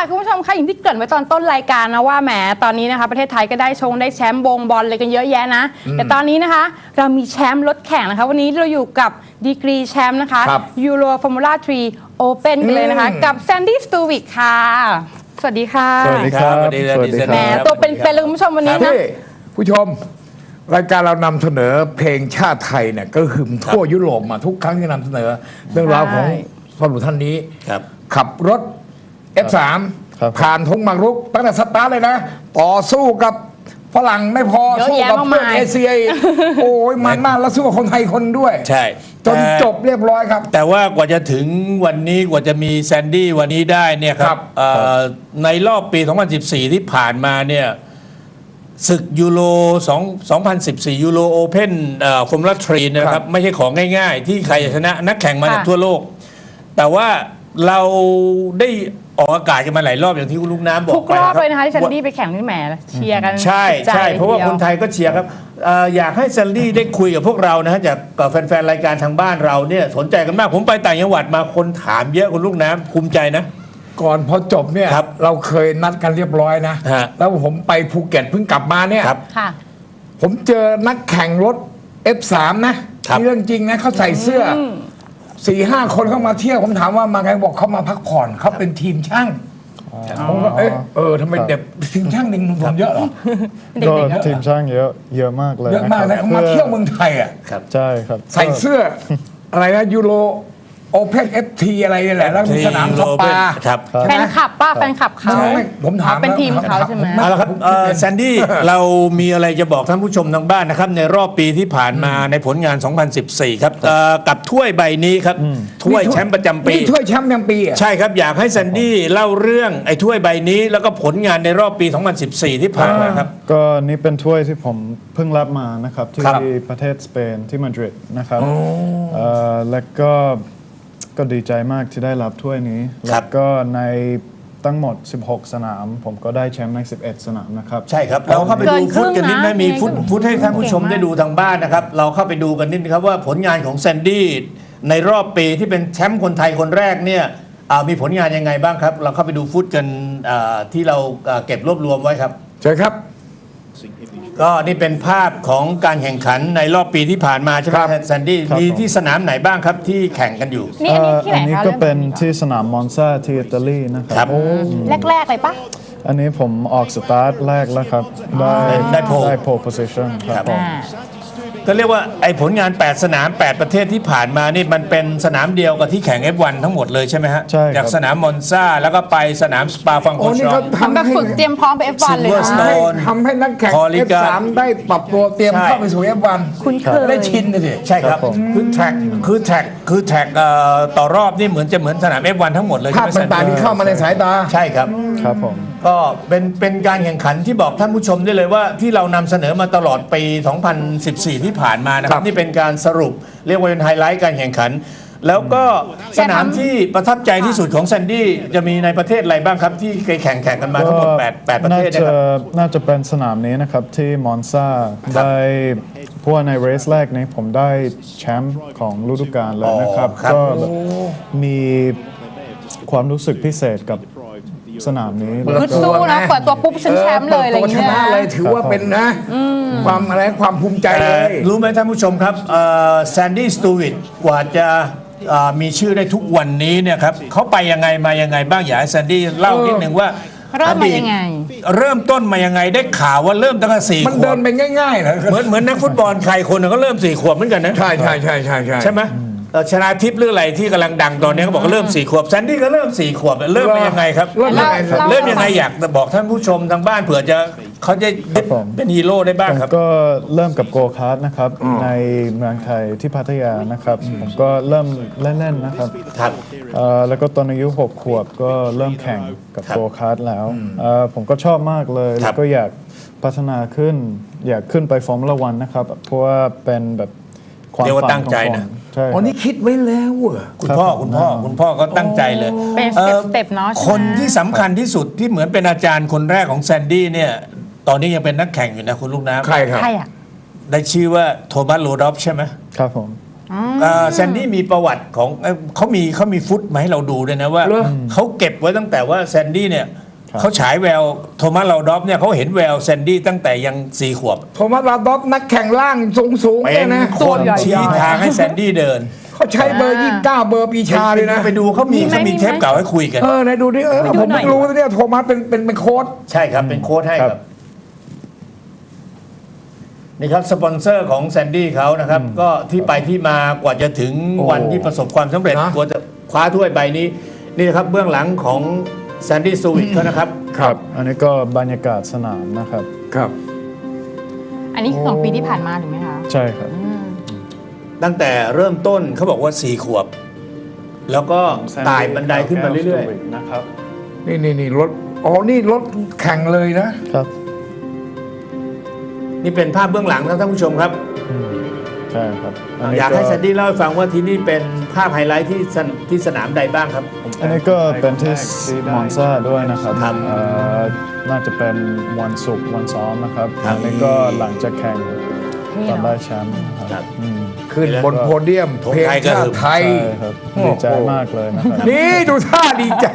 ค่ะคุณผู้ชมคะอย่างที่เกริ่นไว้ตอนต้นรายการนะว่าแหมตอนนี้นะคะประเทศไทยก็ได้ชงได้แชมป์วงบอลเลยกันเยอะแยะนะ แต่ตอนนี้นะคะ เรามีแชมป์รถแข่งนะคะ วันนี้เราอยู่กับดีกรีแชมป์นะคะครับยูโรฟอร์มูล่า3โอเ n นกันเลยนะคะอืมกับแซนดี้สตูวิกค่ะ สวัสดีค่ะสวัสดีครับสวัสดีครับสวัสดีคแหมรับตัวเป็นๆเลยคุณผู้ชมวันนี้นะที่ผู้ชม รายการเรานำเสนอเพลงชาติไทยเนี่ยก็หึมทั่วยุโรปมาทุกครั้งที่นำเสนอ เรื่องราวของใช่พ่อหนุ่มท่านนี้ ครับ ขับรถ F3 ครับผ่านทงมังรุกตั้งแต่สตาร์ทเลยนะ ต่อสู้กับฝรั่งไม่พอเยอะสู้แยะกับมากเพื่อนมาย เอเชียอีกโอ้ยมันมากแล้วสู้กับคนไทยคนด้วย ใช่จนแต่จบเรียบร้อยครับ แต่ว่ากว่าจะถึงวันนี้กว่าจะมีแซนดี้วันนี้ได้เนี่ยคครัรับบเอ่อในรอบปี 2014 ที่ผ่านมาเนี่ยศึกยูโร2 2014 ยูโรโอเพนฟอร์มูล่าทรีนะคครัรับบ ไม่ใช่ของง่ายๆ ที่ใครจะชนะนักแข่งมาจากค่ะ ทั่วโลก แต่ว่าเราได้ ออกอากาศกันมาหลายรอบอย่างที่คุณลูกน้ำบอกทุกรอบไปเลยนะคะที่แซนว่าดี้ไปแข่งนี่แหมเชียร์กันใช่สุดจใช่เพราะว่าลยคนไทยก็เชียร์ครับเอ่ออยากให้แซลลี่ได้คุยกับพวกเรานะฮะจากกับแฟนๆรายการทางบ้านเราเนี่ยสนใจกันมากผมไปต่างจังหวัดมาคนถามเยอะคุณลูกน้ำภูมิใจนะ ก่อนพอจบเนี่ยครับเราเคยนัดกันเรียบร้อยนะ ฮะ แล้วผมไปภูเก็ตเพิ่งกลับมาเนี่ย ครับ ค่ะ ผมเจอนักแข่งรถ F3 นะครับ นี่เรื่องจริงนะเขาใส่เสื้ออ สี่ห้าคนเข้ามาเที่ยวผมถามว่ามาไงบอกเขามาพักผ่อนเขาเป็นทีมช่างผมก็เอ๊ะเออทำไมเด็กทีมช่างหนึ่งผมเยอะเหรอเด็ก็กๆเยอะทีมช่างเยอะเยอะมากเลยเยอะมากคนะรับเขามาเที่ยวเมืองไทยอะใช่ครับใส่เสื้ออะไรนะยูโร โอเพนเอฟทีอะไรนี่แหละ แล้วมีสนามสปาครับใช่แฟไหมนคลับป้าแฟนคลับเขาไม่ไม่ผมถามเป็นแล้วทีมเขาใช่ไหมเอาละครับเอ่อแซนดี้เรามีอะไรจะบอกท่านผู้ชมทางบ้านนะครับ ในรอบปีที่ผ่านมาในผลงาน 2014 ครับเอ่อกับถ้วยใบนี้ครับถ้วยแชมป์ประจำปีนี่ถ้วยแชมป์ยังปีอะใช่ครับอยากให้แซนดี้เล่าเรื่องไอ้ถ้วยใบนี้แล้วก็ผลงานในรอบปี 2014 ที่ผ่านมาครับก็นี่เป็นถ้วยที่ผมเพิ่งรับมานะครับที่ครับประเทศสเปนที่มาดริดนะครับเอ่อแล้วก็ ก็ดีใจมากที่ได้รับถ้วยนี้แล้วก็ในทั้งหมด 16 สนาม ผมก็ได้แชมป์ใน 11 สนามนะครับ ใช่ครับเราเข้าไปเกิดูนครึ่ฟุตงกันนิดไหมนะมียังไงฟุตก็ฟุตให้ท่านผู้ชมเก่งมาก ได้ดูทางบ้านนะครับ เราเข้าไปดูกันนิดนะครับว่าผลงานของแซนดี้ในรอบปีที่เป็นแชมป์คนไทยคนแรกเนี่ยอ่ามีผลงานยังไงบ้างครับ เราเข้าไปดูฟุตกันอ่าที่เราอ่าเก็บรวบรวมไว้ครับ เชิญครับ ก็นี่เป็นภาพของการแข่งขันในรอบปีที่ผ่านมาใช่ไหมครับแซนดี้ครับมีผม ที่สนามไหนบ้างครับที่แข่งกันอยู่ นี่อันนี้ที่ไหนอันนี้คะก็เป็นริ่มที่สนามมอนซาที่อิตาลีนะคครัรับบแรกๆเลยปะอันนี้ผมออกสตาร์ทแรกแล้วครับ ได้ได้โพลได้โพล position ครับผม อ่า ก็เรียกว่าไอ้ผลงาน 8 สนาม 8 ประเทศที่ผ่านมานี่มันเป็นสนามเดียวกับที่แข่ง F1 ทั้งหมดเลยใช่ไหมฮะใช่ครับ จากสนามมอนซาแล้วก็ไปสนามสปาฟังโคโอ้นี่ชอเขางทำแบบทำให้ฝึกเตรียมพร้อมไป F1 เลย Silverstone นะให้ทำให้นักแข่งพอลิกา F3 ได้ปรับตัวเตรียมใช่ เข้าไปสู่ F1 คุ้นเคย ได้ชินเลยสิใช่ครับ ครับผม คือแทร็กคือแทร็กคือแทร็กเอ่อต่อรอบนี่เหมือนจะเหมือนสนาม F1 ทั้งหมดเลยภาพใช่ไหมต่างๆที่เข้ามาในสายตา ใช่ครับ ครับผม ก็เป็นเป็นการแข่งขันที่บอกท่านผู้ชมได้เลยว่าที่เรานำเสนอมาตลอดปี 2014 ที่ผ่านมานะคครัรับบนี่เป็นการสรุปเรียกว่าเป็นไฮไลท์การแข่งขัน แล้วก็สนามที่ประทับใจที่สุดของแซนดี้จะมีในประเทศอะไรบ้างครับ ที่เคยแข่งแข่งกันมาทั้งหมด8 8ประเทศน่านะจะครับ น่าจะเป็นสนามนี้นะครับที่มอนซาได้เพราะว่าในเรสแรกนี้ผมได้แชมป์ของฤดูกาลเลยนะครับ อ๋อครับ ก็แบบมีความรู้สึกพิเศษกับ สนามนี้เปิดแล้วคือก็สู้นะเปิดตัวปุ๊บฉันแชมป์เลยอะไรอย่างชเงี้ยนะเลยถือว่าเป็นนะ ความอะไรความภูมิใจเลแต่ย รู้ไหมท่านผู้ชมครับแซนดี้สตูวิตกว่าจะเอ่อมีชื่อได้ทุกวันนี้เนี่ยครับเขาไปยังไงมายังไงบ้างอยากให้แซนดี้เล่านิดหนึ่งว่าเริ่มมายังไง อดีตเริ่มต้นมายังไงได้ข่าวว่าเริ่มตั้งแต่สี่มันขวเดิบนไปง่ายๆนะเหมือนเหมือนนักฟุตบอลใครคนหนึงก็เริ่มสี่ขวบเหมือนกันนะ ใช่ใช่ใช่ใช่ใช่ใช่ไหม เอ่อชนาทิพย์หรืออะไรที่กำลังดังตอนนี้เขาบอกว่าเริ่มสี่ขวบแซนดี้ก็เริ่มสี่ขวบเริ่มมายังไงครับ เริ่มยังไงครับเล่าเริ่มยังไงอยากบอกท่านผู้ชมทางบ้านเผื่อจะเขาจะครับผม เป็นฮีโร่ได้บ้างผมครับ ก็เริ่มกับโกคาร์ดนะครับ ในเมืองไทยที่พัทยานะครับ ผมก็เริ่มเล่นๆนะครับครับ เอ่อแล้วก็ตอนอายุ 6 ขวบก็เริ่มแข่งกับครับโกคาร์ดแล้วเอ่อผมก็ชอบมากเลย ครัแล้บวก็อยากพัฒนาขึ้น อยากขึ้นไปฟอร์มูล่าวันนะครับ เพราะว่าเป็นแบบ ความเรียกว่าฝันตั้งของใจผมนะใช่คอ๋อรับนี่คิดไว้แล้วเหรอคุณพ่อคุณพ่อคุณพ่อก็ตั้งใจเลยเป็นอ่อ step step เนอะใช่ไหม คนที่สำคัญที่สุดที่เหมือนเป็นอาจารย์คนแรกของแซนดี้เนี่ย ตอนนี้ยังเป็นนักแข่งอยู่นะคุณลูกน้ำใครครับ ใครอะได้ชื่อว่าโทมัสโรดอฟใช่ไหมครับผมแซนดี้มีประวัติของเอ่อเขามีเขามีฟุตมาให้เราดูด้วยนะว่าเหรอ เขาเก็บไว้ตั้งแต่ว่าแซนดี้เนี่ย เขาฉายแววโทมัสลาดอฟเนี่ยเขาเห็นแววแซนดี้ตั้งแต่ยังสี่ขวบโทมัสลาดอฟนักแข่งล่างสูงสูงๆเป็เนี่ยนนะคนชี้ทางให้แซนดี้เดิน เขาใช้เบอร์ยี่สิบเก้าเบอร์ปีชาเลยนะ ไปดูเขามีมีไหมเขามีมีไหมเทปเก่าให้คุยกัน เออไหนดูดิเออไปดูผมหน่เพิ่อยงรู้นะเนี่ยโทมัสเป็นเป็นเป็นโค้ช ใช่ครับ เป็นโค้ดให้คครัรับ บ นี่ครับ สปอนเซอร์ของแซนดี้เขานะครับ ก็ที่ไปที่มากว่าจะถึงโอ้วันที่ประสบความสำเร็จนะ กว่าจะคว้าถ้วยใบนี้ นี่นะครับ เบื้องหลังของ แซนดี้ซูวิกเขานะครับ ครับ อันนี้ก็บรรยากาศสนามนะครับ ครับ อันนี้คือของปีที่ผ่านมาถูกไหมคะใช่ครับตั้งแต่เริ่มต้นเขาบอกว่าสี่ขวบ แล้วก็ไต่บันไดขึ้นมาเรื่อยๆนะครับนี่นี่นี่รถ อ๋อ นี่รถแข่งเลยนะ ครับ ๆ นี่เป็นภาพเบื้องหลังครับท่านผู้ชมครับ ใช่ครับอยากให้แซนดี้เล่าให้ฟังว่าที่นี่เป็นภาพไฮไลท์ที่สนที่สนามใดบ้างครับ อันนี้ก็เป็นที่มอนซาด้วยนะครับครับเอ่อน่าจะเป็นวันศุกร์วันซ้อมนะครับครับ อันนี้ก็หลังจากแข่งนี่ตอนเนาะได้แชมป์นะคครัรับบ อืมขึ้นบนโพเดียมธงเพลงไทยกระชาหึ่ติมไทย ใช่ครับโอ้โหดีใจมากเลยนะครับ นี่ดูท่าดีใจ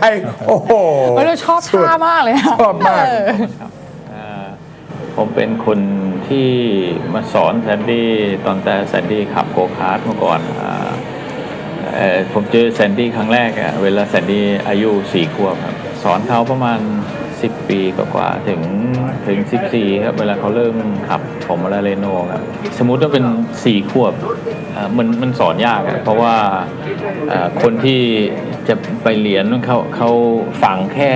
โอ้โหเออเราชอบท่ามากเลยอะชอบมาก เอออ่าผมเป็นคน ที่มาสอนแซนดี้ตอนแต่แซนดี้ขับโกคาร์ทเมื่อก่อนออผมเจอแซนดี้ครั้งแรกอะเวลาแซนดี้อายุสี่ขวบครับสอนเขาประมาณ10ปีกว่าถึงถึง14ครับเวลาเขาเริ่มขับผมมาลาเรโนครับสมมุติว่าเป็น4ขวบมันมันสอนยากเพราะว่าอ่าคนที่จะไปเรียนเขาเขาฟังแค่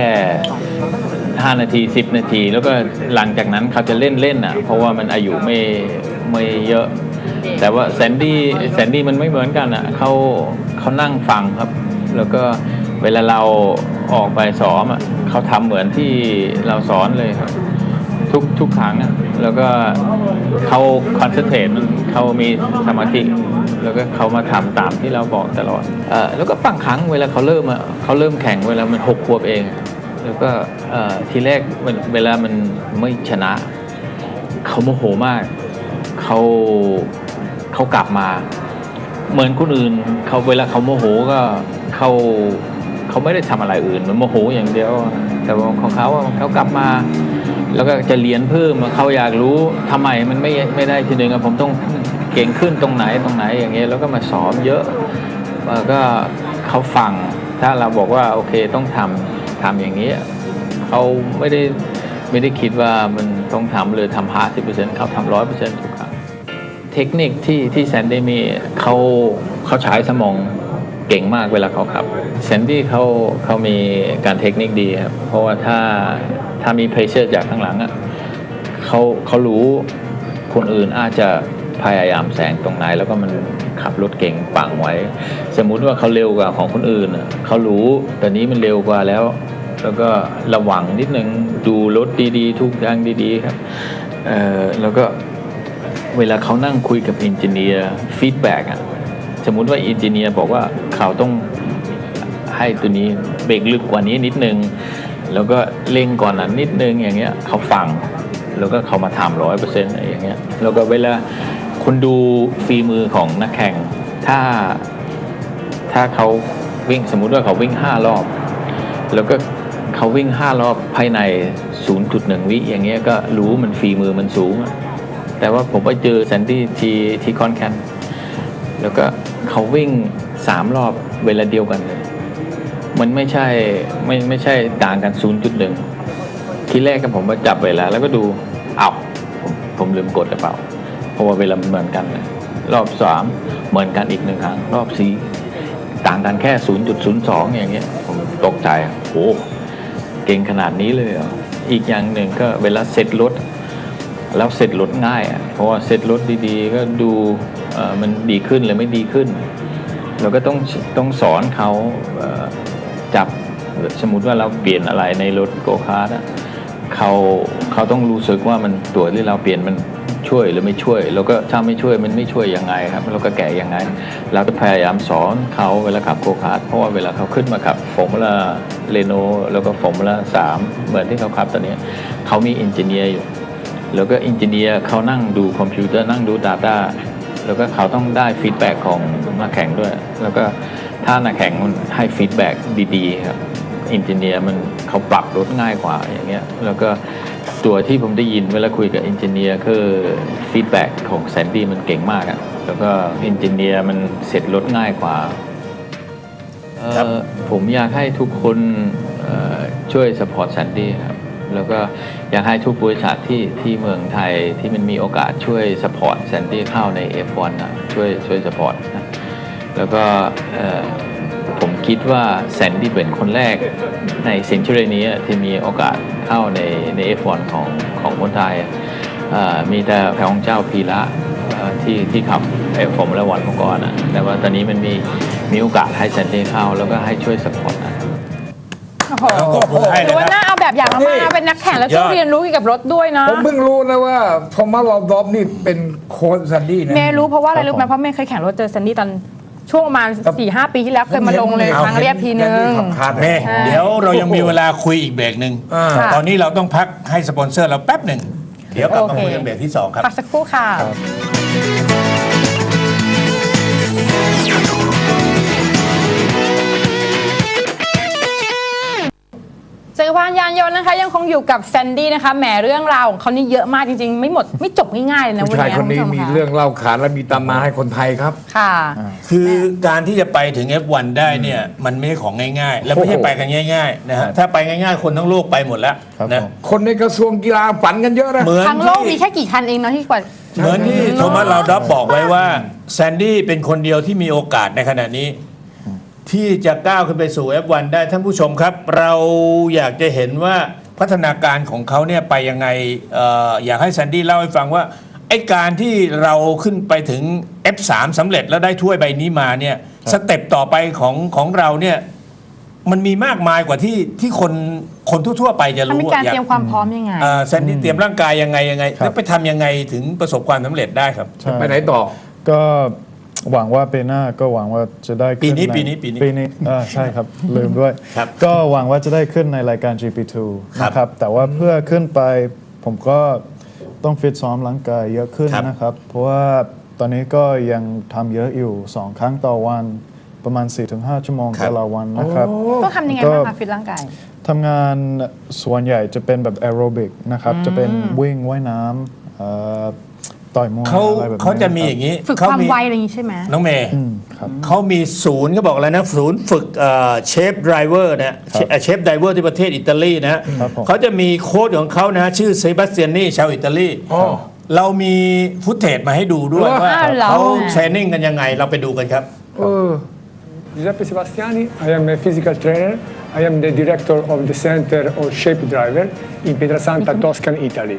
5 นาที 10 นาที แล้วก็หลังจากนั้นเขาจะเล่นเล่นอะ เพราะว่ามันอายุไม่ไม่เยอะ แต่ว่าแซนดี้แซนดี้มันไม่เหมือนกันอะเขาเขานั่งฟังครับ แล้วก็เวลาเราออกไปสอนอะเขาทำเหมือนที่เราสอนเลยครับ ทุกทุกครั้งอะแล้วก็เขาคอนเซนเทรตมันเขามีสมาธิแล้วก็เขามาทำตามที่เราบอกตลอดเออแล้วก็บางครั้งเวลาเขาเริ่มอะเขาเริ่มแข่งเวลามันหกขวบเอง แล้วก็ทีแรกเวลามันไม่ชนะ เขาโมโหมากเขาเขากลับมา เหมือนคนอื่นเขาเวลาเขาโมโหก็เขาเขาไม่ได้ทำอะไรอื่นมันโมโหอย่างเดียว แต่ว่าของเขาเขากลับมา แล้วก็จะเรียนเพิ่มเขาอยากรู้ทำไมมันไม่ไม่ได้ทีหนึ่งผมต้องเก่งขึ้นตรงไหนตรงไหนอย่างเงี้ยแล้วก็มาสอนเยอะแล้วก็เขาฟังถ้าเราบอกว่าโอเคต้องทำ ทำอย่างนี้เขาไม่ได้ไม่ได้คิดว่ามันต้องทำเลยทำห้าสิบเปอร์เซ็นต์เขาทำร้อยเปอร์เซ็นต์ทุกครั้งเทคนิคที่ที่แซนดี้มีเขาเขาใช้สมองเก่งมากเวลาเขาขับแซนดี้เขาเขามีการเทคนิคดีครับเพราะว่าถ้าถ้ามีเพรสเชอร์จากข้างหลังอะเขาเขารู้คนอื่นอาจจะพยายามแซงตรงไหนแล้วก็มัน ขับรถเก่งปังไว้ สมมุติว่าเขาเร็วกว่าของคนอื่นเขารู้แต่นี้มันเร็วกว่าแล้ว แล้วก็ระวังนิดนึงดูรถดีๆ ทุกอย่างดีๆครับเออแล้วก็เวลาเขานั่งคุยกับอินเจเนียร์ฟีดแบ็กอะสมมุติว่าอินเจเนียร์บอกว่าเขาต้องให้ตัวนี้เบรกลึกกว่านี้นิดนึง แล้วก็เร่งก่อนนั้นนิดนึงอย่างเงี้ยเขาฟัง แล้วก็เขามาทำร้อยเปอร์เซ็นต์อะไรอย่างเงี้ยแล้วก็เวลา คุณดูฝีมือของนักแข่ง ถ้าถ้าเขาวิ่งสมมุติว่าเขาวิ่งห้ารอบ แล้วก็เขาวิ่งห้ารอบภายใน 0.1 วิอย่างเงี้ยก็รู้มันฝีมือมันสูง แต่ว่าผมไปเจอแซนดี้ทีทีคอนแคนแล้วก็เขาวิ่งสามรอบเวลาเดียวกันเลย มันไม่ใช่ไม่ไม่ใช่ต่างกัน 0.1 ทีแรกก็ผมมาจับเวลาแล้วก็ดูเอ้าผมผมลืมกดหรือเปล่า ราะว่าเวลาเหมือนกันเลยรอบสามเหมือนกันอีกหนึ่งครั้ง รอบสี่ต่างกันแค่ 0.02 อย่างเงี้ยผมตกใจอะโอ้เก่งขนาดนี้เลยเหรออีกอย่างหนึ่งก็เวลาเสร็จรถ แล้วเสร็จรถง่ายอะเพราะว่าเสร็จรถดีๆ ก็ดูมันดีขึ้นหรือไม่ดีขึ้น เราก็ต้องต้องสอนเขาจับสมมุติว่าเราเปลี่ยนอะไรในรถโกคาร์ดเขาเขาต้องรู้สึกว่ามันตัวที่เราเปลี่ยนมัน ช่วยหรือไม่ช่วย แล้วก็ถ้าไม่ช่วยมันไม่ช่วยยังไงครับเราก็แก้ยังไงเราก็พยายามสอนเขาเวลาขับโกคาร์ดเพราะว่าเวลาเขาขึ้นมาขับฟอร์มูล่าเรโนแล้วก็ฟอร์มูล่าสามเหมือนที่เขาขับตอนนี้เขามีอินเจเนียร์อยู่ แล้วก็อินเจเนียร์เขานั่งดูคอมพิวเตอร์นั่งดู Data แแล้วก็เขาต้องได้ฟีดแบ็กของนักแข่งด้วย แล้วก็ถ้านักแข่งมันให้ฟีดแบ็กดีๆครับอินเจเนียร์มันเขาปรับรถง่ายกว่าอย่างเงี้ยแล้วก็ ตัวที่ผมได้ยินเวลาคุยกับอินจิเนียร์คือฟีดแบ็กของแซนดี้มันเก่งมากอะแล้วก็อินจิเนียร์มันเสร็จรถง่ายกว่าเอ่อครับผมอยากให้ทุกคนเอ่อช่วยสปอร์ตแซนดี้ครับแล้วก็อยากให้ทุกบริษัทที่ที่เมืองไทยที่มันมีโอกาสช่วยสปอร์ตแซนดี้เข้าใน F1 นะช่วยช่วยสปอร์ตนะแล้วก็เอ่อ ผมคิดว่าแซนดี้เป็นคนแรกในเซน t ุ r y นี้ที่มีโอกาสเข้าในใน F1 ของของคนไทยเอ่อมีแต่พระองค์เจ้าพีระเอ่อที่ที่ขับเอฟฟอร์มูล่าวันเมื่อก่อนนะแต่ว่าตอนนี้มันมีมีโอกาสให้แซนดี้เข้าแล้วก็ให้ช่วยสปอร์ตนะโอ้โหขอบคุณให้ถืนะอว่าครับน่าเอาแบบอย่างมากๆนะเป็นนักแข่งแล้วต้องสุดยอดเรียนรู้เกี่ยวกับรถด้วยนะ ผมเพิ่งรู้นะว่าโทมัสลอดอฟนี่เป็นโค้ชซันดี้นะเมย์รู้เพราะว่าอะไรครับรู้ไหมผมเพราะเมย์เคยแข่งรถเจอแซนดี้ตอน ช่วงประมาณครับ4ี่หปีที่แล้วเคยมาลงเลยห็ทางเรียบทีนึงแดขับคาร์ดเมย์ใช่เดี๋ยวเรายังมีเวลาคุยอีกเบรกหนึ่งอ่าตอนนี้เราต้องพักให้สปอนเซอร์เราแป๊บหนึ่งเดี๋ยวกลับมาโอเคคุยกันเบรกที่2ครับ พักสักครู่ค่ะ จักรวาลยานยนต์นะคะยังคงอยู่กับแซนดี้นะคะแหมเรื่องราวของเขานี่เยอะมากจริงๆ ไม่หมดไม่จบง่ายๆเลยนะผู้วันชายนี้คนนี้ณผู้ชมีค่ะเรื่องเล่าขานและมีตำนานให้คนไทยครับ ค่ะ คือการที่จะไปถึง F1 ได้เนี่ยมันไม่ใช่ของง่ายๆ และไม่ใช่โอ้โหไปกันง่ายๆนะฮะถ้าไปง่ายๆ คนทั้งโลกไปหมดแล้วครับนะผม คนในกระทรวงกีฬาฝันกันเยอะนะ เหมือนทั้งโลกมีที่แค่กี่คันเองเนาะที่กว่า เหมือนที่โทมัสลาวดอฟบอกไว้ว่าแซนดี้เป็นคนเดียวที่มีโอกาสในขณะนี้ ที่จะก้าวขึ้นไปสู่ F1 ได้ท่านผู้ชมครับ เราอยากจะเห็นว่าพัฒนาการของเขาเนี่ยไปยังไงเอ่ออยากให้แซนดี้เล่าให้ฟังว่าไอ้การที่เราขึ้นไปถึง F3 สำเร็จแล้วได้ถ้วยใบนี้มาเนี่ยสเต็ปต่อไปของของเราเนี่ยมันมีมากมายกว่าที่ที่คนคนทั่วๆไปจะมันรู้มีอะการอยากเตรียมความพร้อมยังไงเอ่อแซนดี้เตรียมร่างกายยังไงยังไงครับแล้วไปทำยังไงถึงประสบความสำเร็จได้ครับ ใช่ ไปไหนต่อ ก็ หวังว่าปีหน้าก็หวังว่าจะได้ขึ้ปีนี้ใปีนี้ปีนี้ปีนี้อ่าใช่ครับ ลืมด้วย ครับก็หวังว่าจะได้ขึ้นในรายการ GP2 ครับ นะครับ แต่ว่าเพื่อขึ้นไปผมก็ต้องฟิตซ้อมร่างกายเยอะขึ้นครับ นะครับ เพราะว่าตอนนี้ก็ยังทำเยอะอยู่ 2 ครั้งต่อวันประมาณ 4-5 ชั่วโมงแต่ละวันนะครับ ต้องทำยังไงก็บ้างคะฟิตร่างกาย ทำงานส่วนใหญ่จะเป็นแบบแอโรบิกนะครับ จะเป็นวิ่งว่ายน้ำเอ่อ ต่อยมวยเขาอะไรแบบนี้เขาจะมีครับอย่างนี้ฝึกเขาความมีไวอะไรอย่างนี้ใช่ไหมน้องเมย์อืมครับ เขามีศูนย์เขาบอกอะไรนะศูนย์ฝึกเชฟไดรเวอร์นะเชฟไดรเวอร์ที่ประเทศอิตาลีนะฮะครับผมเขาจะมีโค้ดของเขานะฮะชื่อเซบาสเตียนีชาวอิตาลีอ๋อเรามีฟุตเทจมาให้ดูด้วยเหรอว่าอ้าวเหรอเขาเทรนนิ่งกันยังไงเราไปดูกันครับเออ Giuseppe Sebastiani, I am a physical trainer. I am the director of the Center of Shape Driver in Pietrasanta, Toscan, Italy.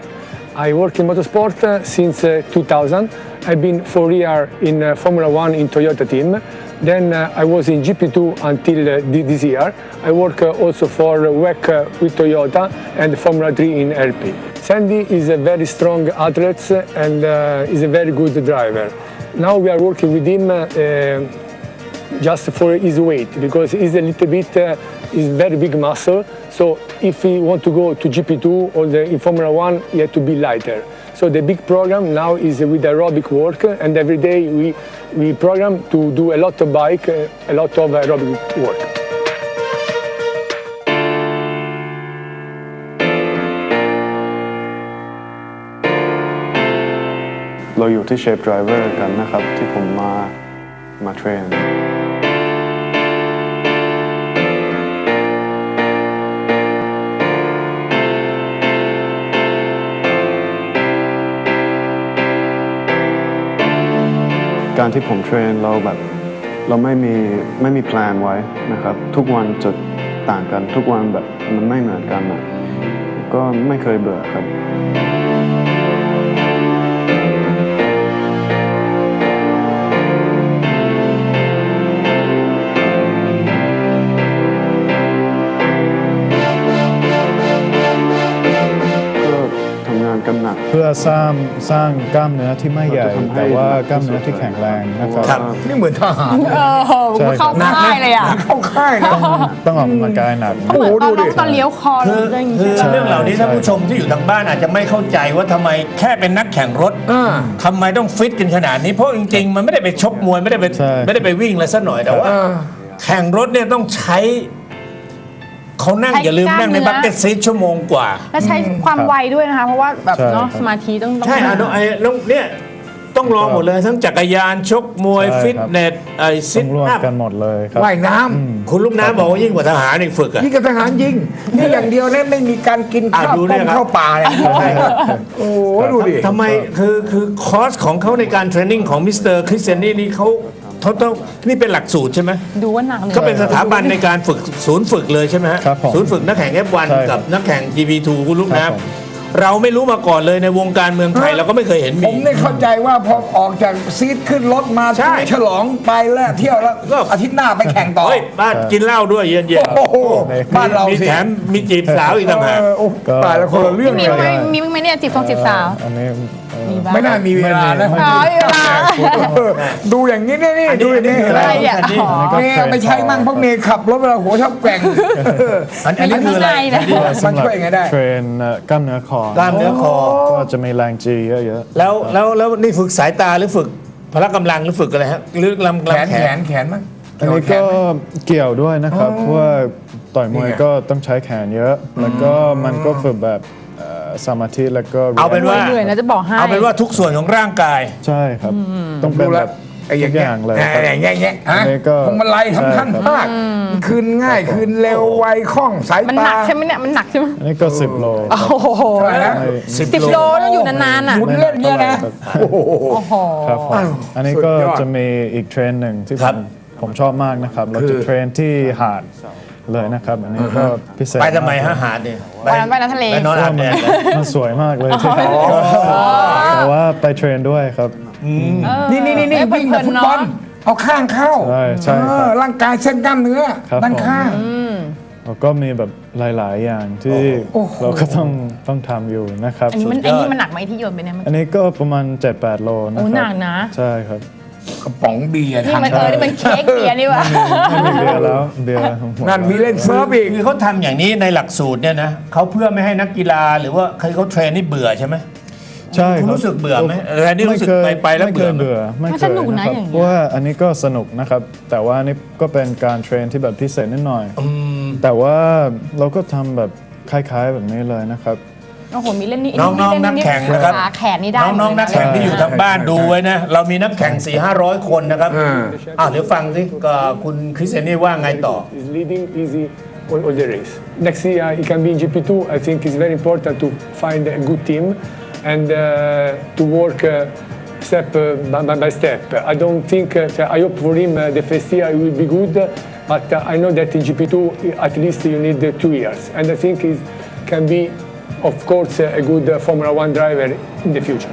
I work in motorsport uh, since uh, 2000. I've been four years in uh, Formula One in Toyota team. Then I was in GP2 until this year. I work also for WEC with Toyota and Formula 3 in LP. Sandy is a very strong athlete and is a very good driver. Now we are working with him just for his weight because he's a little bit uh, he's very big muscle so if he want to go to gp2 or the, in formula 1 he had to be lighter so the big program now is with aerobic work and every day we we program to do a lot of bike uh, a lot of aerobic work เราอยู่ที่เชฟ Driver กันนะครับ ที่ผมมามาเทรน การที่ผมเทรนเราแบบเราไม่มีไม่มีแพลนไว้นะครับ ทุกวันจะต่างกันทุกวันแบบมันไม่เหมือนกันนะก็ไม่เคยเบื่อครับ เพื่อสร้างสร้างกล้ามเนื้อที่ไม่ใหญ่ แต่ว่ากล้ามเนื้อที่แข็งแรงนะครับครับนี่เหมือนทหารเออใช่เข้าค่ายเลยอะเข้าค่ายนะต้องต้องออกกำลังกายหนักนะโอ้โหตอนดูดิตอนเลี้ยวคอคืออะไรอย่างงี้คือใช่ไหมเรื่องเหล่านี้ท่านผู้ชมที่อยู่ทางบ้านอาจจะไม่เข้าใจว่าทำไมแค่เป็นนักแข่งรถอ่าทำไมต้องฟิตกันขนาดนี้เพราะจริง ๆ มันไม่ได้ไปชกมวยไม่ได้ไปใช่ไม่ได้ไปวิ่งอะไรสักหน่อยแต่ว่าอ่าแข่งรถเนี่ยต้องใช้ เขานั่งใช้อย่าลืมนั่งในกล้ามเนื้อบักเก็ตซีทชั่วโมงกว่า และใช้ความไวด้วยนะคะ เพราะว่าแบบใช่เนาะครับสมาธิต้องต้องใช่อะน้องไอ้น้องเนี่ยต้องลองหมดเลย ทั้งจักรยานชกมวยใช่ครับฟิตเนสไอ้ซิต้อทงรวมอัพกันหมดเลยครับว่ายน้ำคุณลูกน้ำบอกว่ายิ่งกว่าทหารอีกฝึกอะ นี่กับทหารยิง นี่อย่างเดียวเนี่ยไม่มีการกินข้าวอะดูเนี่ต้ยมครับ ข้าวป่าเนี่ยโอ้โหดูดิ ทำไมคือคือคอร์สของเขาในการเทรนนิ่งของมิสเตอร์คริสเตียนี่นี่เขา เขาต้องนี่เป็นหลักสูตรใช่ไหมดูว่าหนักเลยก็เป็นสถาบันในการฝึกศูนย์ฝึกเลยใช่ไหมฮะครับผมศูนย์ฝึกนักแข่ง F1 ใช่ครักับบนักแข่ง GP2 คุณลูกครับผมน้ำ เราไม่รู้มาก่อนเลยในวงการเมืองไทยเราก็ไม่เคยเห็นผมี มเนี่ยเข้าใจว่าพอออกจากซีทขึ้นรถมาใช่ฉลองไปแล้วเที่ยวแล้วก็ อาทิตย์หน้าไปแข่งต่อ เฮ้ยบ้านกินเหล้าด้วยเย็นเย็นโอ้โหบ้านเรามีสิแถมมีจีบสาวอีกต่างหากเออโอ้ตายแล้วคนละเรื่องมีเลยไหมมีไหมเนี่ยจีบฟงจีบสาว อันนี้เอ่อ มีบ้าง ไม่น่ามีเวลานะไม่อ๋อมีเวลา เออดูอย่างนี้นี่นี่อันนี้ดูอย่างนี้อันนี้คืออะไรอะไรอะอ๋อก็เมย์ไม่ใช่มั่งเพราะเมย์ขับรถเวลาหัวชอบแกว่ง อันอันนี้คืออะไรไม่ได้นะมันช่วยยังไงได้ เทรนเอ่อกล้ามเนื้อคอกล้ามเนื้อคอ ก็จะมีแรงจีเยอะๆ แล้วแล้วแล้วนี่ฝึกสายตาหรือฝึกพละกำลังหรือฝึกอะไรฮะหรือลำแขนลำแขแขนนแขนมั้งอันนี้ก็เกี่ยวด้วยนะครับ เพราะว่าต่อยมวยนี่ไงก็ต้องใช้แขนเยอะ แล้วก็มันก็ฝึกแบบเอ่อสมาธิแล้วก็เอาเป็นว่าเหนื่อยนะจะบอกให้ เอาเป็นว่าทุกส่วนของร่างกาย ใช่ครับ ต้องเป็นดูแบแล้วบ ไอ้อทุย่างกอเงี้ยย่างเลยครับไอ้อย่างเงี้ยอย่างเงี้ยฮะอันนี้ก็พวงมาลัยสำคัญใช่ครับมากคืนง่ายคืนเร็วไวคล่องสายมันหตานักใช่ไหมเนี่ยมันหนักใช่ไหมอันนี้ก็10โลคโอ้รับโหเท่าไหร่นะไม่สิบสิบโลต้องอยู่นานๆอะหมุนเล่นเงี้ยนะโอ้โหโอ้โหครับผมอันนี้ก็สุดยอดจะมีอีกเทรนหนึ่งที่ผครับมผมชอบมากนะครับ เราคืจะอเทรนที่หาดเลยนะครับอันนี้ก็พิเศษไปทำไมากฮะหาดเนี่ยไปน้ำไปน้ำทะเลไปนอนเพอาราะบว่าแดมันดเหรอมันสวยมากเลยที่แต่ว่าไปเทรนด้วยครับ นี่นี่นี่นี่เอ้ยวิ่งแบบเพลิฟุนตๆบอลเนอะเอาข้างเข้าใช่ใช่ครับ เออร่างกายเส้นกล้ามเนื้อครับด้านผมข้าง แล้วก็มีแบบหลาย ๆ อย่างที่โอ้โห เราก็ต้องต้องทำอยู่นะครับ อันนี้มันสุดยอด ไอ้นี่มันหนักไหมที่โยนไปเนี่ยมัน อันนี้ก็ประมาณ 7-8 โลนะคโอ้รับหนักนะ ใช่ครับกระป๋องเบียร์นี่ทางมันเออนี่มันเค้กเบียร์นี่วะ ไม่มีเบียร์แล้วเบียร์หมดนั่นมีแล้วเล่นเซิร์ฟอีก คือเขาทำอย่างนี้ในหลักสูตรเนี่ยนะเขาเพื่อไม่ให้นักกีฬาหรือว่าใครเขาเทรนนี่เบื่อใช่ไหม ใช่คุณครับรู้สึกเบื่อไหมเอออันนี้รู้สึกม่เคยไปไปแล้วไม่เคยเบื่เบื่ออไม่มันเคสยนุกนะนะครับอย่างเงี้ยเพราะว่าอันนี้ก็สนุกนะครับ แต่ว่าอันนี้ก็เป็นการเทรนที่แบบพิเศษนิดหน่อย แต่ว่าเราก็ทำแบบคล้าย ๆแบบนี้เลยนะครับโอ้โหมีเล่นนี่น้องๆนักแข่งนะครับขาแขนนี่ได้น้องๆนักแข่งที่อยู่ทางบ้านดูไว้นะ เรามีนักแข่ง 4 5 0 0 คนนะครับอ่าอ่าเดี๋ยวฟังสิก็คุณคริสเซนี่ว่าไงต่อ is leading easy all, all the race. Next year he can be in GP2. I think it's very important to find a good team and uh, to work uh, step uh, by, by- by step. I don't think. Uh, I hope for him uh, the first year he will be good, but uh, I know that in GP2 at least you need uh, two years, and I think he can be, of course, uh, a good uh, Formula One driver in the future.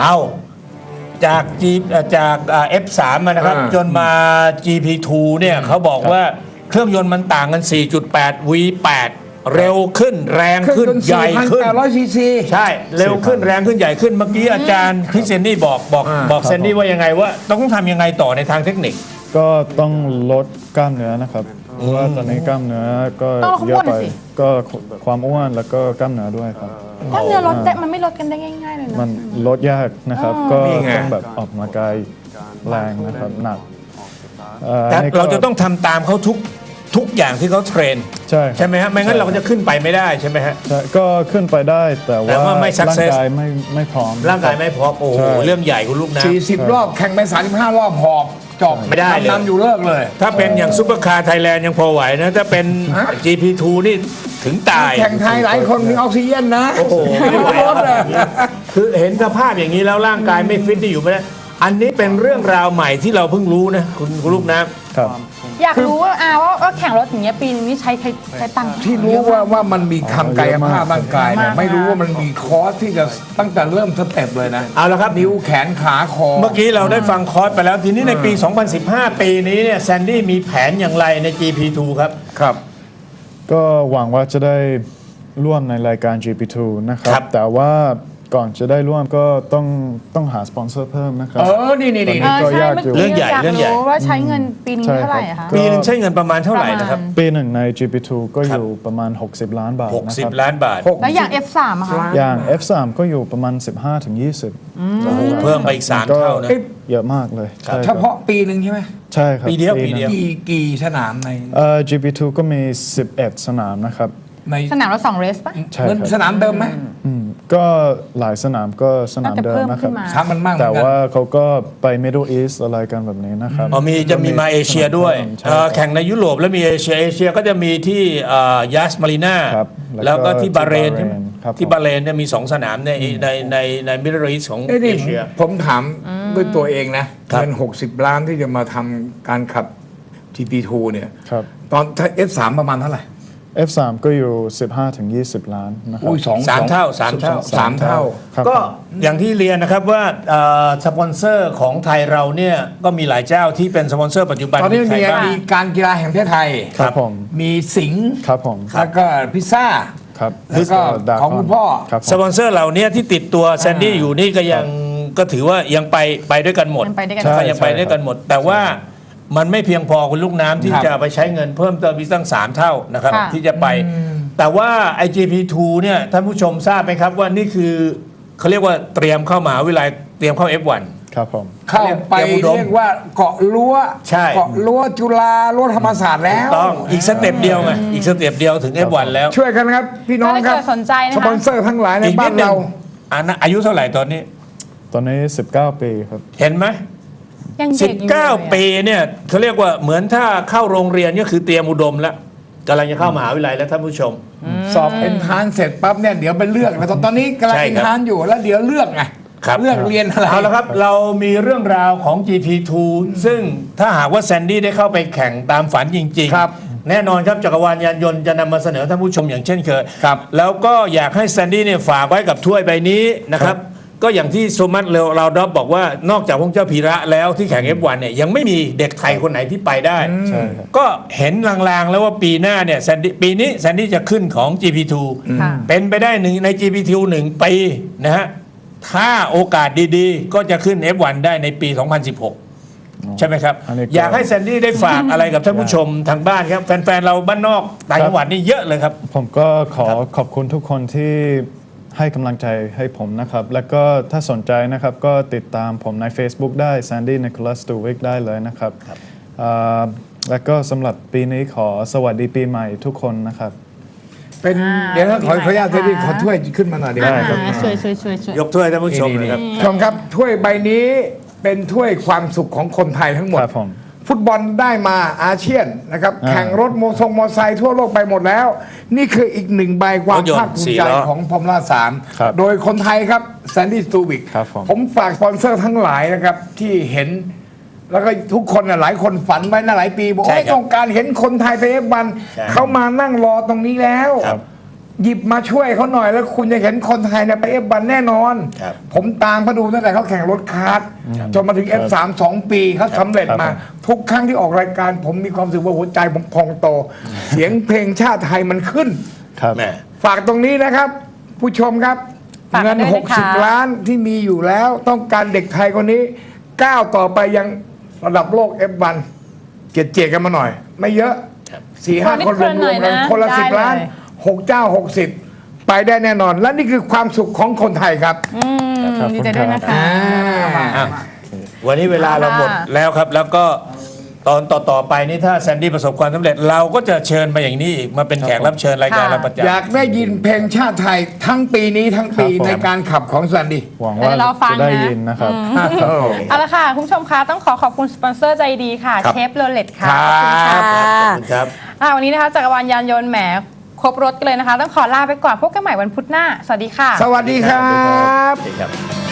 เอาจาก G เอ่อจากอ่า F3 มานะครับ อ่า จนมา GP2 เนี่ยเขาบอกว่าเครื่องยนต์มันต่างกัน 4.8 V8 เร็วขึ้นแรงเครื่องขึ้นยนต์ใหญ่ขึ้น4,800ซีซีใช่ เร็วขึ้นแรงขึ้นใหญ่ขึ้นเมื่อกี้อาจารย์คริสเซนนี่บอกบอกอ่าบอกเซนนี่ว่ายังไงว่าต้องทำยังไงต่อในทางเทคนิค ก็ต้องลดกล้ามเนื้อนะครับเพราะว่าตอนนี้กล้ามเนื้อก็ต้องลดความเยอ้วอะนไปน่ะสิก็ความอ้วนแล้วก็กล้ามเนื้อด้วยครับถ้าเนื้อลดได้มันไม่ลดกันได้ง่ายๆเลยนะมันลดยากนะครับ ก็นี่ไงต้องแบบออกกำลังกายแรงนะครับหนักเอ่อแต่อันนี้ก็เราจะต้องทำตามเขาทุก ทุกอย่างที่เขาเทรน ใช่ใช่ไหมฮะไม่งั้นเราก็จะขึ้นไปไม่ได้ใช่ไหมฮะ ใช่ก็ขึ้นไปได้แต่แต่ว่าว่าไม่ร่าง success กายไม่ไม่พร้อม ร่างกายไม่พร้อมโอ้โหใช่ เรื่องใหญ่คุณลูกนะ 40 รอบแข่งไป 35 รอบหอบจบไม่ได้เลย นำอยู่เลิกเลย ถ้าเป็นอย่างซุปเปอร์คาร์ไทยแลนด์ยังพอไหวนะ ถ้าเป็น ฮะ GP2 นี่ถึงตาย แข่งไทยหลายคนมีออกซิเจนนะโอ้โหไม่ไหวรถเลยคือเห็นสภาพอย่างนี้แล้วร่างกายไม่ฟิตที่อยู่ไม่ได้ อันนี้เป็นเรื่องราวใหม่ที่เราเพิ่งรู้นะคุณคุณลูกน้ำครับ อยากรู้ว่าอาว่าว่าแข่งรถอย่างเงี้ยปีนึงนี่ใช้ใช้ใช้ตังค์ ที่รู้ว่าว่ามันมีทำกายภาพร่างกายเนี่ยมาก ไม่รู้ว่ามันมีคอร์สที่จะตั้งแต่เริ่มสเต็ปเลยนะเอาละครับ นิ้วแขนขาคอ เมื่อกี้เราได้ฟังคอร์สไปแล้วทีนี้ในปี 2015 ปีนี้เนี่ยแซนดี้มีแผนอย่างไรใน GP2 ครับ ครับ ก็หวังว่าจะได้ร่วมในรายการ GP2 นะครัครับ บ แต่ว่า ก่อนจะได้ร่วมก็ต้องต้องหาสปอนเซอร์เพิ่มนะครับ เออ นี่นี่นี่ เออใช่ยากเมื่ออยู่ กี้เรื่องใหญ่อยากเรื่องใหญ่รู้ว่าใช้เงินปีนึงใช่เท่าไหร่ครับอะคะก็ปีหนึ่งใช้เงินประมาณเท่าไหร่นะครับ ปีหนึ่งใน GP2 ก็อยู่ประมาณ 60 ล้านบาทนะครับ60 ล้านบาท หกแล้วอย่าง F3 อะคะอย่าง F3 ก็อยู่ประมาณ 15ถึง20โอ้โหเพิ่มไปอีกสามก็เท่านะ เยอะมากเลยใช่เฉครับพาะปีหนึ่งใช่ไหมใช่ครับปีเดียวหปีเดียวนึ่งกี่กี่สนามใน เอ่อ GP2 ก็มี 11 สนามนะครับ ในสนามละสองเรสปะใช่เหมือนครับสนามเดิมไหม อืมก็หลายสนามก็สนามน่าจะเดิมเพิ่มนะคขึ้รับ นมาสนามมันมากเหมืแต่อนกันว่าเขาก็ไป Middle East อะไรกันแบบนี้นะครับอ๋อมีจะมีมาเอเชียด้วยใช่เอ่อครับ แข่งในยุโรปแล้วมีเอเชียเอเชียก็จะมีที่ยัสมารีนาครับแล้แล้ววก็ก็ที่บาห์เรนที่ใช่ไหมบาห์เรนครับที่บาห์เรนเนี่ยมีสองสนามในในในในมิดเดิลอีสของเอ้ยเอนี่เชีย ผมถามด้วยตัวเองนะครับ เงิน60 ล้านที่จะมาทำการขับ GP2 เนี่ย ครับ ตอนถ้า F3 ประมาณเท่าไหร่ F3 ก็อยู่ 15ถึง20 ล้านนะครับ อุ้ยสองสามเท่าสามเท่าสามเท่า ครับ ก็อย่างที่เรียนนะครับว่าเอ่อสปอนเซอร์ของไทยเราเนี่ยก็มีหลายเจ้าที่เป็นสปอนเซอร์ปัจจุบันตอนนี้ใครมีบ้าง มีการกีฬาแห่งประเทศไทย ครับผม มีสิงห์ครับผม แล้วก็พิซซ่า ครับแล้วก็ดาของคุณพ่อ ครับผม สปอนเซอร์เหล่านี้ที่ติดตัวแซนดี้อยู่นี่ก็ยังก็ถือว่ายังไปไปด้วยกันหมดยังไปด้วยกัน ใช่ยังไปด้วยกันหมด แต่ว่า มันไม่เพียงพอคุณลูกน้ำที่ครับ จะไปใช้เงินเพิ่มเติมอีกตั้ง 3 เท่านะครับ ค่ะ ที่จะไป แต่ว่า IGP2 เนี่ยท่านผู้ชมทราบไหมครับว่านี่คือเขาเรียกว่าเตรียมเข้ามหาวิทยาลัยเตรียมเข้า F1 ครับผม เข้าไปเตรียมอุดมเรียกว่าเกาะรั้วใช่ เกาะรั้วจุฬารั้วธรรมศาสตร์แล้วต้องอีกสเต็ปเดียวไงอีกสเต็ปเดียวถึง F1 แล้วช่วยกันครับ พี่น้องครับถ้าเกิดสนใจนะคะ สปอนเซอร์ทั้งหลายในอีกนิบ้าดนหนึ่เรางอันนั้นอายุเท่าไหร่ตอนนี้ ตอนนี้ 19 ปีครับ เห็นไหม ยังเด็กอยู่เลยอะ19ปีเนี่ยเขาเรียกว่าเหมือนถ้าเข้าโรงเรียนก็คือเตรียมอุดมแล้วกำลังจะเข้ามหาวิทยาลัยแล้วท่านผู้ชม สอบเอ็นทานเสร็จปั๊บเนี่ยเดี๋ยวไปเลือกแล้วตอนนี้กำลังใช่เอ็นครับ ทานอยู่แล้วเดี๋ยวเลือกไงครับเลือกเรียนอะไร เอาละครับ เรามีเรื่องราวของ GP2 ซึ่งถ้าหากว่าแซนดี้ได้เข้าไปแข่งตามฝันจริงครับ แน่นอนครับจักรวาลยานยนต์จะนำมาเสนอท่านผู้ชมอย่างเช่นเคย ครับ แล้วก็อยากให้แซนดี้เนี่ยฝากไว้กับถ้วยใบนี้นะครับ ก็อย่างที่โซมัสเลเราดอบบอกว่านอกจากพงเจ้าพีระแล้วที่แข่ง F1 เนี่ยยังไม่มีเด็กไทยคนไหนที่ไปได้ ใช่ครับก็เห็นลางๆ แล้วว่าปีหน้าเนี่ยแซนดี้ปีนี้แซนดี้จะขึ้นของ GP2 ค่ะ เป็นไปได้หนึ่งใน GP2 หนึ่งปีนะฮะถ้าโอกาสดีๆ ก็จะขึ้น F1 ได้ในปี 2016 ใช่ไหมครับ อันนี้ก็ อยากให้แซนดี้ได้ฝากอะไรกับท่านผู้ชมทางบ้านครับ แฟนๆ เราบ้านนอกต่างจังหวัดนี่เยอะเลยครับ ผมก็ขอขอบคุณทุกคนที่ ให้กำลังใจให้ผมนะครับ แล้วก็ถ้าสนใจนะครับก็ติดตามผมใน Facebook ได้ Sandy Nicholas d u w i c k ได้เลยนะครับอ่าแล้วก็สำหรับปีนี้ขอสวัสดีปีใหม่ทุกคนนะครับ เป็นอ่าเดี๋ยวถ้าขอปีใหม่ขออนุญาตนะคะที่ขอถ้วยขึ้นมาหน่อยดีไหมได้ครับอ่าช่วยช่วยช่วยช่วยยกถ้วยท่านผู้ชมเลยครับชมครับถ้วยใบนี้เป็นถ้วยความสุขของคนไทยทั้งหมดครับผม ฟุตบอลได้มาอาเซียนนะครับอ่าแข่งรถโมทรงมอไซค์ทั่วโลกไปหมดแล้ว นี่คืออีกหนึ่งใบความรถยนต์ภาคภูสี่มิใจล้อของพอมล่าสามครับโดยคนไทยครับแซนดี้สตูบิกครับผมผมฝากสปอนเซอร์ทั้งหลายนะครับ ที่เห็นแล้วก็ทุกคนน่ะหลายคนฝันไว้นะหลายปี บอกใช่ว่าครับต้องการเห็นคนไทยไปเอฟบันใช่เขามานั่งรอตรงนี้แล้วครับ หยิบมาช่วยเขาหน่อยแล้วคุณจะเห็นคนไทยเนี่ยไปเอฟบันแน่นอน ครับผมตามเขาดูตั้งแต่เขาแข่งรถคาร์ทจนมาถึง F3 สองปีเขาสำเร็จมาครับทุกครั้งที่ออกรายการ ผมมีความรู้สึกว่าหัวใจผมพองโต เสียงเพลงชาติไทยมันขึ้น ครับ แหม่ฝากตรงนี้นะครับ ผู้ชมครับ ฝากเงิน ด้วยนะคะ 60 ล้านที่มีอยู่แล้ว ต้องการเด็กไทยคนนี้ก้าวต่อไปยังระดับโลก F1 เจียดเจียดกันมาหน่อย ไม่เยอะสี่ห้าคนรวมๆกันคนละสิบล้าน หกเจ้าหกสิบไปได้แน่นอน และนี่คือความสุขของคนไทยครับ อืมขอบคุณดีใจด้วยนะคะ อะวันนี้เวลาเราหมดแล้วครับ แล้วก็ตอนต่อๆไปนี่ถ้าแซนดี้ประสบความสำเร็จ เราก็จะเชิญมาอย่างนี้อีกมาเป็นแขกรับเชิญรายการเราประจำอยากได้ยินเพลงชาติไทยทั้งปีนี้ทั้งปีครับผม ในการขับของสันดี หวังว่าเดี๋ยวเราฟังจะได้นะ ยินนะครับ เอาละค่ะ คุณผู้ชมคะต้องขอขอบคุณสปอนเซอร์ใจดีค่ะ ครับ เชฟโรเลตค่ะครับขอบคุณค่ะ ขอบคุณครับ อ่าวันนี้นะคะจักรวาลยานยนต์แหม ครบรถกันเลยนะคะ ต้องขอลาไปก่อนพบกันใหม่วันพุธหน้า สวัสดีค่ะ สวัสดีครับ สวัสดีครับ